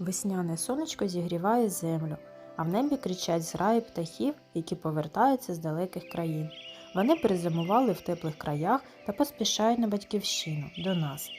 Весняне сонечко зігріває землю, а в небі кричать зграї птахів, які повертаються з далеких країн. Вони перезимували в теплих краях та поспішають на батьківщину до нас.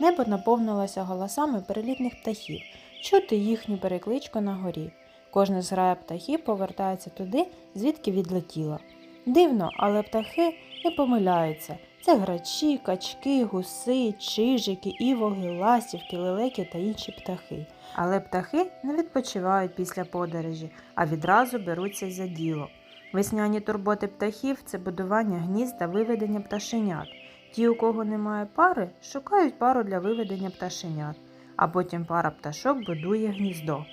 Небо наповнилося голосами перелітних птахів, чути їхню перекличку на горі. Кожна зграя птахів повертається туди, звідки відлетіла. Дивно, але птахи не помиляються. Це грачі, качки, гуси, чижики, івоги, ластівки, лелеки та інші птахи. Але птахи не відпочивають після подорожі, а відразу беруться за діло. Весняні турботи птахів це будування гнізд та виведення пташенят. Ті, у кого немає пари, шукають пару для виведення пташенят, а потім пара пташок будує гніздо.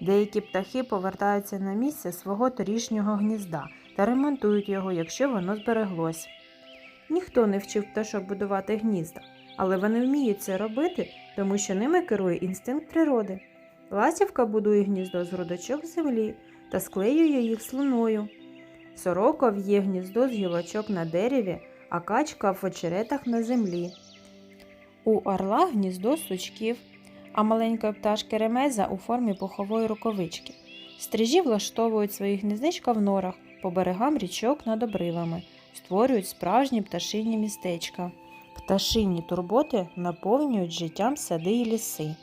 Деякі птахи повертаються на місце свого торішнього гнізда та ремонтують його, якщо воно збереглось. Ніхто не вчив пташок будувати гнізда, але вони вміють це робити, тому що ними керує інстинкт природи. Ласівка будує гніздо з грудочок землі та склеює їх слиною. Сорока в'є гніздо з гілочок на дереві, а качка в очеретах на землі. У орла гніздо сучків, а маленької пташки ремеза у формі пухової рукавички. Стрижі влаштовують свої гніздечка в норах по берегам річок над обривами, створюють справжні пташині містечка. Пташині турботи наповнюють життям сади і ліси.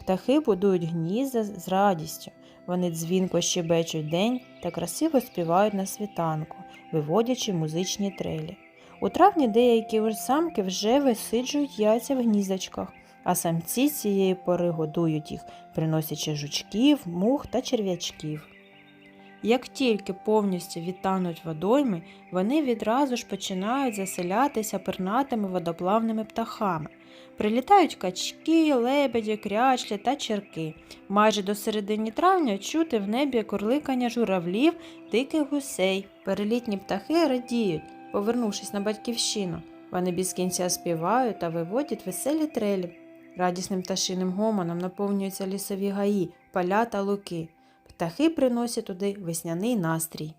Птахи будують гнізда з радістю. Вони дзвінко щебечуть день та красиво співають на світанку, виводячи музичні трелі. У травні деякі самки вже висиджують яйця в гніздочках, а самці цієї пори годують їх, приносячи жучків, мух та черв'ячків. Як тільки повністю відтануть водойми, вони відразу ж починають заселятися пернатими водоплавними птахами. Прилітають качки, лебеді, крячлі та черки. Майже до середини травня чути в небі курликання журавлів, диких гусей. Перелітні птахи радіють, повернувшись на батьківщину. Вони без кінця співають та виводять веселі трелі. Радісним пташиним гомоном наповнюються лісові гаї, поля та луки. Птахи приносять туди весняний настрій.